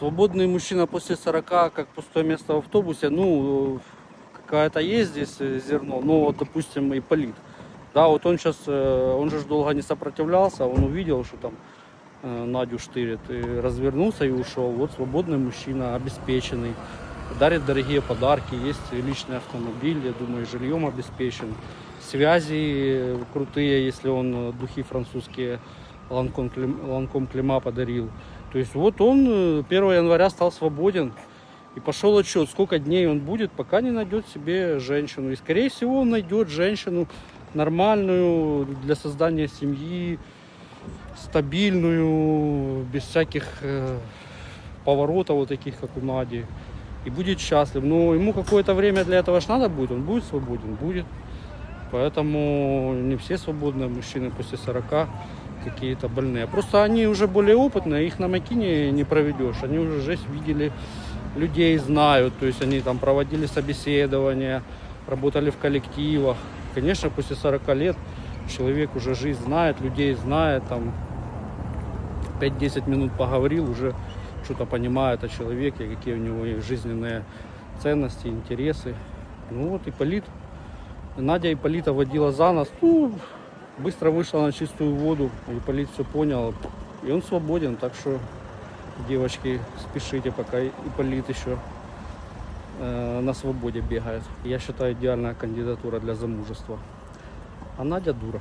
Свободный мужчина после 40, как пустое место в автобусе, ну, э, какая-то есть здесь э, зерно, ну, вот, допустим, и полит. Да, вот он сейчас, он же долго не сопротивлялся, он увидел, что там э, Надю штырит, и развернулся и ушел. Вот свободный мужчина, обеспеченный, дарит дорогие подарки, есть личный автомобиль, я думаю, жильем обеспечен. Связи э, крутые, если он э, духи французские Ланком Клима подарил. То есть вот он э, 1 января стал свободен. И пошел отчет, сколько дней он будет, пока не найдет себе женщину. И скорее всего он найдет женщину нормальную для создания семьи, стабильную, без всяких э, поворотов вот таких, как у Нади. И будет счастлив. Но ему какое-то время для этого ж надо будет, он будет свободен, будет. Поэтому не все свободные мужчины после 40 какие-то больные. Просто они уже более опытные, их на макине не проведешь. Они уже жесть видели, людей знают, то есть они там проводили собеседования, работали в коллективах. Конечно, после 40 лет человек уже жизнь знает, людей знает, там 5-10 минут поговорил, уже что-то понимает о человеке, какие у него жизненные ценности, интересы. Ну вот и Полит. Надя Ипполита водила за нас. Ну, быстро вышла на чистую воду. Ипполит все понял. И он свободен, так что, девочки, спешите, пока Ипполит еще э, на свободе бегает. Я считаю, идеальная кандидатура для замужества. А Надя дура.